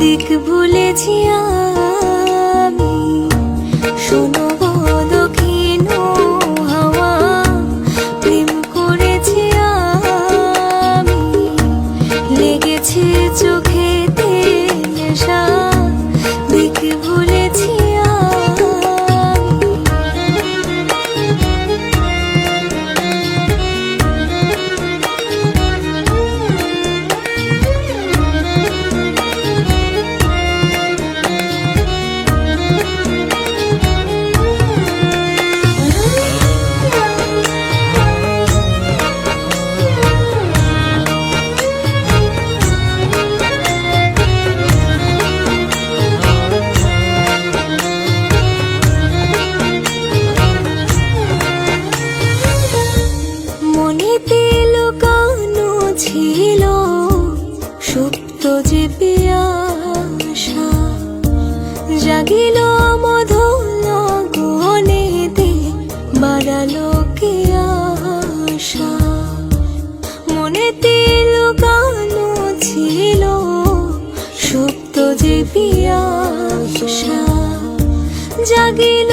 দিক ভুলেছি আমি। শোনো মনেতে লুকানো ছিল সুপ্ত যে পিয়াসা। জাগিল মধুল গনেতে বাড়ালো কে আশা। মনেতে লুকানো ছিল সুপ্ত যে পিয়াসা। জাগিল